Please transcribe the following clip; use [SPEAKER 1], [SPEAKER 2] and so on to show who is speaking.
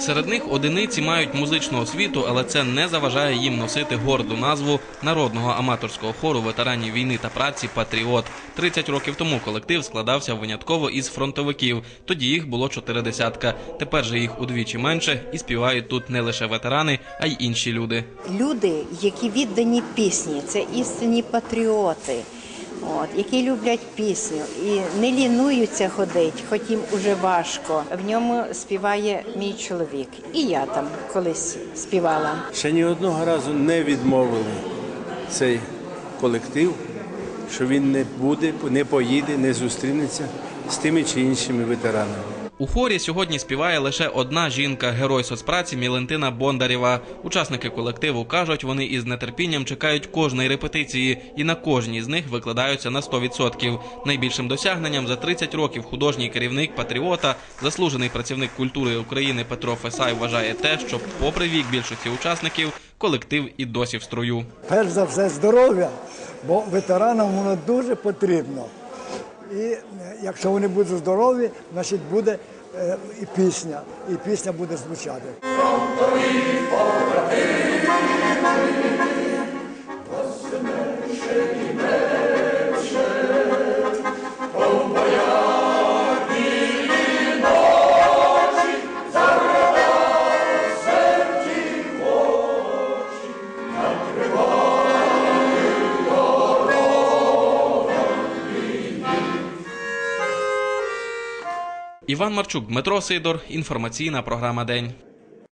[SPEAKER 1] Серед них одиниці мають музичну освіту, але це не заважає їм носити горду назву народного аматорського хору ветеранів війни та праці Патріот. 30 років тому колектив складався винятково із фронтовиків. Тоді їх було чотири десятка. Тепер же їх удвічі менше і співають тут не лише ветерани, а й інші люди.
[SPEAKER 2] люди, які віддані пісні, це істинні патріоти, от, які люблять пісню і не лінуються ходити, хоч їм уже важко. В ньому співає мій чоловік. І я там колись співала.
[SPEAKER 3] Ще ні одного разу не відмовили цей колектив, що він не буде, не поїде, не зустрінеться з тими чи іншими ветеранами.
[SPEAKER 1] У хорі сьогодні співає лише одна жінка, герой соцпраці Мілентина Бондарєва. Учасники колективу кажуть, вони із нетерпінням чекають кожної репетиції, і на кожній з них викладаються на 100%. Найбільшим досягненням за 30 років художній керівник патріота, заслужений працівник культури України Петро Фесай вважає те, що, попри вік більшості учасників, колектив і досі в строю.
[SPEAKER 4] перш за все здоров'я, бо ветеранам воно дуже потрібно. І е, якщо вони будуть здорові, значить буде е, і пісня, і пісня буде звучати.
[SPEAKER 1] Іван Марчук, Дмитро Сидор. Інформаційна програма День.